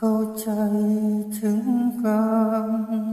khâu chay trứng cơm